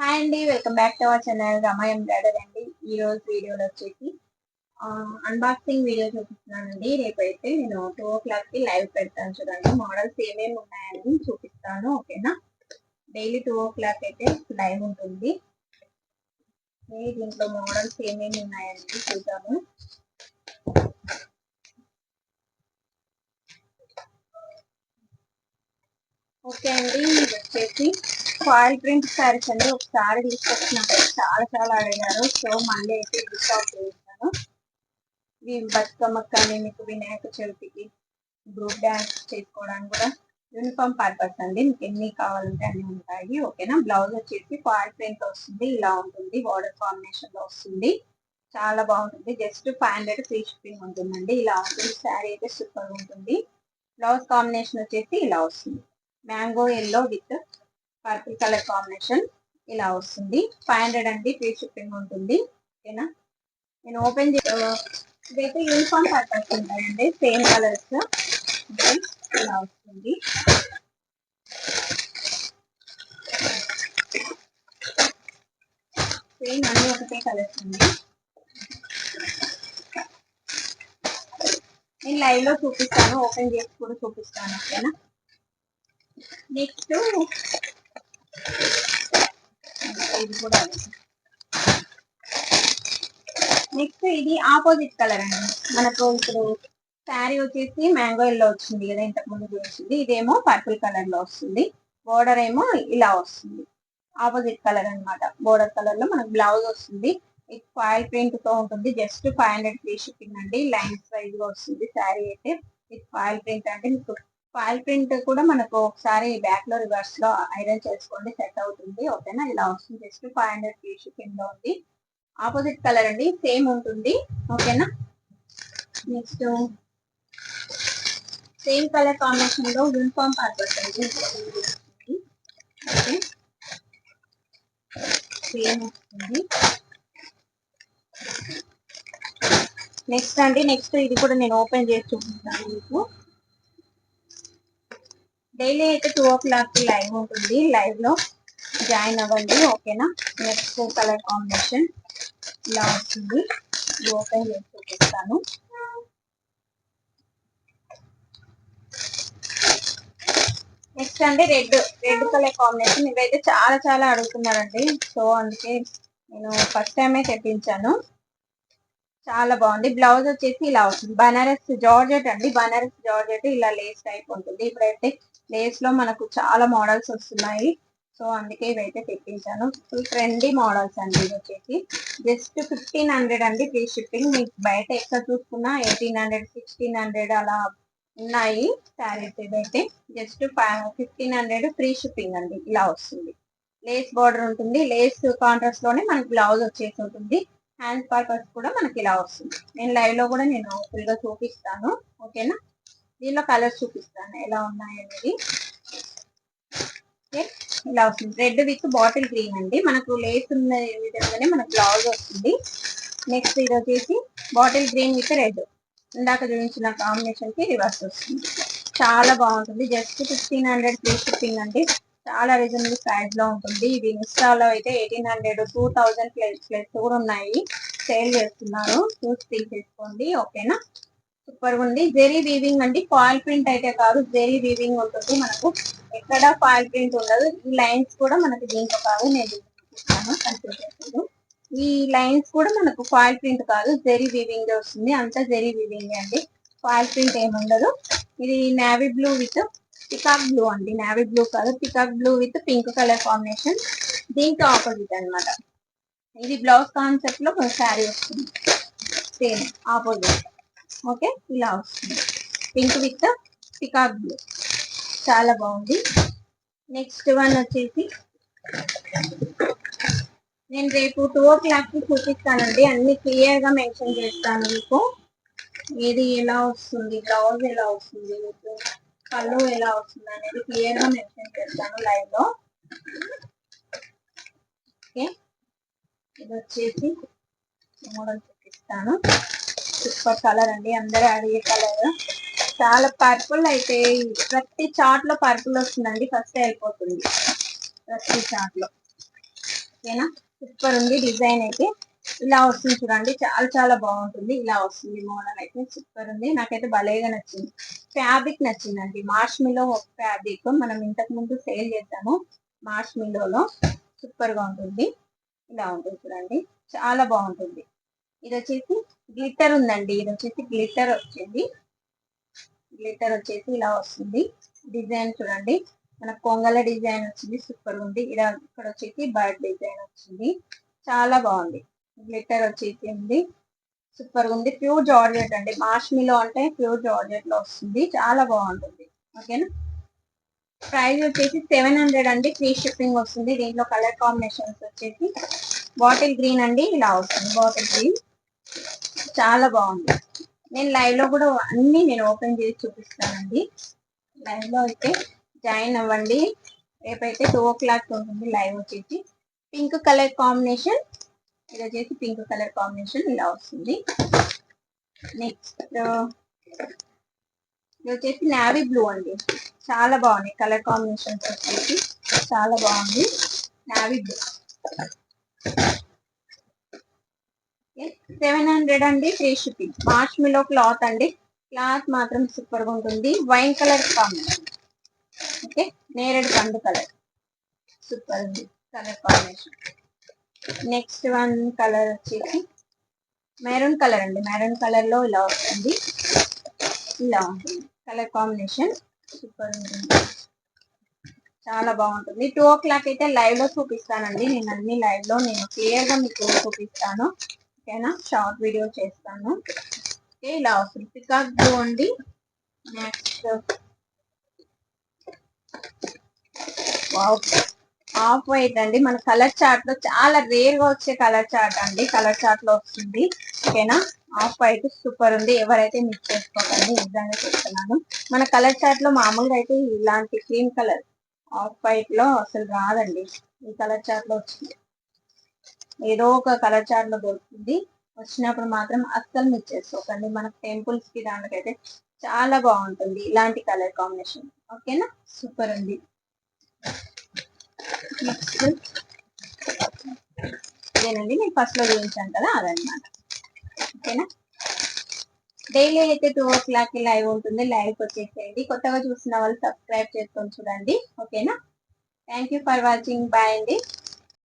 Hi అండి welcome back to our channel Rama embroider అండి. ఈ రోజు వీడియోలో వచ్చేసి అన్బాక్సింగ్ వీడియో చూపిస్తున్నానండి. రేపైతే నేను టూ ఓ క్లాక్కి లైవ్ పెడతాను చూడండి. మోడల్స్ ఏమేమి ఉన్నాయని చూపిస్తాను ఓకేనా? డైలీ టూ ఓ క్లాక్ అయితే లైవ్ ఉంటుంది. దీంట్లో మోడల్స్ ఏమేమి ఉన్నాయని చూద్దాము. ఓకే అండి ఇది వచ్చేసి ఫాయిల్ ప్రింట్ సారీస్ అండి. ఒకసారి తీసుకొచ్చినప్పుడు చాలా చాలా అడిగారు. సో మళ్ళీ అయితే డిస్కౌంట్ చేస్తాను. ఇవి బతుకమ్మకి కానీ మీకు వినాయక చవితికి గ్రూప్ డ్యాన్స్ చేసుకోవడానికి కూడా యూనిఫామ్ పర్పస్ అండి. మీకు ఎన్ని కావాలంటే అన్ని ఉంటాయి. ఓకేనా? బ్లౌజ్ వచ్చేసి ఫాయిల్ ప్రింట్ వస్తుంది. ఇలా ఉంటుంది. బార్డర్ కాంబినేషన్లో వస్తుంది. చాలా బాగుంటుంది. Just five hundred free shipping ఉంటుందండి. ఇలా ఉంటుంది. శారీ అయితే సూపర్ ఉంటుంది. బ్లౌజ్ కాంబినేషన్ వచ్చేసి ఇలా వస్తుంది. Mango yellow with purple colour combination ఇలా వస్తుంది. ఫైవ్ హండ్రెడ్ అండి ఫ్రీ షిప్పింగ్ ఉంటుంది. ఓకేనా? నేను ఓపెన్ ఇదైతే యూనిఫామ్ పర్పస్ ఉంటాయండి. సేమ్ కలర్స్ ఇలా వస్తుంది. సేమ్ అన్ని ఒకటే కలర్స్ ఉంది నేను లైవ్లో చూపిస్తాను. ఓపెన్ చేసి కూడా చూపిస్తాను. ఓకేనా? నెక్స్ట్ ఇది కూడా నెక్స్ట్ ఇది ఆపోజిట్ కలర్ అండి. మనకు ఇప్పుడు శారీ వచ్చేసి మ్యాంగో ఎల్లో వచ్చింది కదా ఇంతకు ముందు వచ్చింది ఇదేమో పర్పుల్ కలర్లో వస్తుంది. బోర్డర్ ఏమో ఇలా వస్తుంది. ఆపోజిట్ కలర్ అనమాట బోర్డర్ కలర్లో మనకు బ్లౌజ్ వస్తుంది. ఇది ఫాయిల్ ప్రింట్తో ఉంటుంది. Just five hundred free shipping అండి. లైన్స్ వైజ్గా వస్తుంది. శారీ అయితే ఇది ఫాయిల్ ప్రింట్ అంటే మీకు ఫాయిల్ ప్రింట్ కూడా మనకు ఒకసారి బ్యాక్లో రివర్స్లో ఐరన్ చేసుకోండి సెట్ అవుతుంది. ఓకేనా? ఇలా వస్తుంది. జస్ట్ ఫైవ్ హండ్రెడ్ పీస్ కింద ఉంది. ఆపోజిట్ కలర్ అండి. సేమ్ ఉంటుంది. ఓకేనా? నెక్స్ట్ సేమ్ కలర్ కాంబినేషన్లో యూనిఫామ్ పర్పస్ అండి. ఓకే. సేమ్ వస్తుంది. నెక్స్ట్ అండి. నెక్స్ట్ ఇది కూడా నేను ఓపెన్ చేసి చూపిస్తాను మీకు. డైలీ అయితే టూ ఓ క్లాక్ లైవ్ ఉంటుంది. లైవ్లో జాయిన్ అవ్వండి ఓకేనా నెక్స్ట్ కలర్ కాంబినేషన్ ఇలా వస్తుంది ఓపెన్ చేసి చూపిస్తాను. నెక్స్ట్ అండి రెడ్ రెడ్ కలర్ కాంబినేషన్ ఇవైతే చాలా చాలా అడుగుతున్నారండి. సో అందుకే నేను ఫస్ట్ టైమే తెప్పించాను. చాలా బాగుంది. బ్లౌజ్ వచ్చేసి ఇలా వస్తుంది. బనారస్ జార్జెట్ అండి. బనారస్ జార్జెట్ ఇలా లేస్ టైప్ ఉంటుంది. ఇప్పుడైతే లేస్లో మనకు చాలా మోడల్స్ వస్తున్నాయి. సో అందుకే ఇవైతే తెప్పించాను. ఫుల్ ట్రెండీ మోడల్స్ అండి ఇది వచ్చేసి. జస్ట్ ఫిఫ్టీన్ హండ్రెడ్ అండి ఫ్రీ షిప్పింగ్ మీకు బయట ఎక్కడ చూసుకున్నా ఎయిటీన్ హండ్రెడ్ సిక్స్టీన్ హండ్రెడ్ అలా ఉన్నాయి శారీస్ ఇదైతే just five fifteen hundred free shipping అండి. ఇలా వస్తుంది. లేస్ బార్డర్ ఉంటుంది. లేస్ కాంట్రాస్ట్లోనే మనకి బ్లౌజ్ వచ్చేసి ఉంటుంది. హ్యాండ్ పర్పస్ కూడా మనకి ఇలా వస్తుంది. నేను లైవ్లో కూడా నేను ఫుల్గా చూపిస్తాను. ఓకేనా దీనిలో కలర్స్ చూపిస్తాను. ఎలా ఉన్నాయి అనేది. ఓకే ఇలా వస్తుంది. రెడ్ విత్ బాటిల్ గ్రీన్ అండి. మనకు లేస్ ఉన్న విధంగానే మనకు బ్లౌజ్ వస్తుంది. నెక్స్ట్ ఇది వచ్చేసి బాటిల్ గ్రీన్ విత్ రెడ్ ఇందాక చూపించిన కాంబినేషన్కి రివర్స్ వస్తుంది. చాలా బాగుంటుంది. Just fifteen hundred free shipping అండి. చాలా రీజనబుల్ ప్రైస్లో ఉంటుంది. ఇవి ఇన్స్టాలో అయితే eighteen hundred two thousand place place కూడా ఉన్నాయి. సేల్ చేస్తున్నారు. చూసి తీసేసుకోండి. ఓకేనా సూపర్ ఉంది. జెరీ వీవింగ్ అండి. ఫాయిల్ ప్రింట్ అయితే కాదు. జెరీ వీవింగ్ ఉంటుంది మనకు. ఎక్కడ ఫాయిల్ ప్రింట్ ఉండదు. ఈ లైన్స్ కూడా మనకి దీంట్లో కాదు. నేను చూపిస్తాను. కనిపించట్లేదు ఈ లైన్స్ కూడా మనకు ఫాయిల్ ప్రింట్ కాదు. జెరీ వీవింగ్ వస్తుంది. అంతా జెరీ వీవింగ్ అండి. ఫాయిల్ ప్రింట్ ఏముండదు. ఇది navy blue with peacock blue అండి నావీ బ్లూ కాదు. Peacock blue with pink colour combination. దీంతో ఆపోజిట్ అనమాట ఇది బ్లౌజ్ కాన్సెప్ట్లో శారీ వస్తుంది. Same opposite okay? ఇలా వస్తుంది. Pink with peacock blue. చాలా బాగుంది. నెక్స్ట్ వన్ వచ్చేసి నేను రేపు టూ ఓ క్లాక్కి చూపిస్తానండి. అన్ని క్లియర్గా మెన్షన్ చేస్తాను మీకు. ఏది ఎలా వస్తుంది బ్లౌజ్ ఎలా వస్తుంది మీకు? కళ్ళు ఎలా వస్తుంది అనేది క్లియర్గా మెన్షన్ చేస్తాను లైవ్లో ఓకే. ఇది వచ్చేసి మోడల్ చూపిస్తాను. సూపర్ కలర్ అండి. అందరూ అడిగే కలర్. చాలా పర్పుల్ అయితే ప్రతి చాట్లో పర్పుల్ వస్తుందండి. ఫస్ట్ అయిపోతుంది. ప్రతి చాట్లో ఓకేనా? సూపర్ ఉంది డిజైన్ అయితే. ఇలా వస్తుంది చూడండి. చాలా చాలా బాగుంటుంది. ఇలా వస్తుంది. మోడల్ అయితే సూపర్ ఉంది. నాకైతే భలేగా నచ్చింది. ఫ్యాబ్రిక్ నచ్చిందండి. మార్చ్ మిలో ఫ్యాబ్రిక్ మనం ఇంతకు ముందు సేల్ చేద్దాము మార్ష్ మిలోలో సూపర్గా ఉంటుంది. ఇలా ఉంటుంది చూడండి. చాలా బాగుంటుంది. ఇది వచ్చేసి గ్లిటర్ ఉందండి. ఇది వచ్చేసి గ్లిట్టర్ వచ్చింది. గ్లిటర్ వచ్చేసి ఇలా వస్తుంది. డిజైన్ చూడండి. మన కొంగల డిజైన్ వచ్చింది. సూపర్ ఉంది. ఇలా ఇక్కడ వచ్చేసి బర్డ్ డిజైన్ వచ్చింది. చాలా బాగుంది. గ్లిటర్ వచ్చేసి ఉంది సూపర్ ఉంది. ప్యూర్ జార్జెట్ అండి. మాష్మిలో అంటే ప్యూర్ జార్జెట్లో వస్తుంది. చాలా బాగుంటుంది. ఓకేనా ప్రైస్ వచ్చేసి సెవెన్ హండ్రెడ్ అండి. ఫ్రీ షిప్పింగ్ వస్తుంది. దీంట్లో కలర్ కాంబినేషన్స్ వచ్చేసి బాటిల్ గ్రీన్ అండి. ఇలా వస్తుంది. బాటిల్ గ్రీన్ చాలా బాగుంది. నేను లైవ్లో కూడా అన్ని నేను ఓపెన్ చేసి చూపిస్తానండి. లైవ్లో అయితే జాయిన్ అవ్వండి. రేపైతే టూ ఓ క్లాక్ ఉంటుంది లైవ్ వచ్చేసి. పింక్ కలర్ కాంబినేషన్ ఇది వచ్చేసి పింక్ కలర్ కాంబినేషన్ ఇలా వస్తుంది. నెక్స్ట్ ఇది వచ్చేసి నావీ బ్లూ అండి. చాలా బాగుంది కలర్ కాంబినేషన్స్ వచ్చేసి. చాలా బాగుంది. నావీ బ్లూ సెవెన్ హండ్రెడ్ అండి ఫ్రీ షిప్పింగ్ మార్చ్ మిలో క్లాత్ అండి. క్లాత్ మాత్రం సూపర్గా ఉంటుంది. Wine colour combination. ఓకే నేరేడు పండు కలర్ సూపర్ ఉంది. Colour combination. Next one colour వచ్చేసి మెరూన్ కలర్ అండి. మెరూన్ కలర్లో ఇలా వస్తుంది ఇలా ఉంటుంది కలర్ కాంబినేషన్ సూపర్ ఉంటుంది. చాలా బాగుంటుంది. టూ ఓ క్లాక్ అయితే లైవ్లో చూపిస్తానండి. నేను అన్ని లైవ్లో నేను క్లియర్గా మీకు చూపిస్తాను. ఓకేనా షార్ట్ వీడియో చేస్తాను. ఓకే ఇలా వస్తుంది పికాక్ బ్లూ అండి నెక్స్ట్ ఆఫ్ వైట్ అండి మన కలర్ చార్ట్లో చాలా రేర్గా వచ్చే కలర్ చార్ట్ అండి. కలర్ చార్ట్లో వస్తుంది. ఓకేనా? ఆఫ్ వైట్ సూపర్ ఉంది. ఎవరైతే మిక్స్ చేసుకోకండి నిజంగా చెప్తున్నాను. మన కలర్ చార్ట్లో మామూలుగా అయితే ఇలాంటి క్రీమ్ కలర్ ఆఫ్ వైట్లో అసలు రాదండి. ఈ కలర్ చార్ట్లో వచ్చింది. ఏదో ఒక కలర్ చార్ట్లో దొరుకుతుంది. వచ్చినప్పుడు మాత్రం అస్సలు మిక్స్ చేసుకోకండి. మన టెంపుల్స్కి దానికైతే చాలా బాగుంటుంది. ఇలాంటి కలర్ కాంబినేషన్. ఓకేనా? సూపర్ ఉంది. ఇదేనండి నేను ఫస్ట్లో చూపించాను కదా అదనమాట ఓకేనా? డైలీ అయితే టూ ఓ క్లాక్ లైవ్ ఉంటుంది లైవ్ వచ్చేసేయండి. కొత్తగా చూసిన వాళ్ళు సబ్స్క్రైబ్ చేసుకొని చూడండి. ఓకేనా? Thank you for watching bye అండి.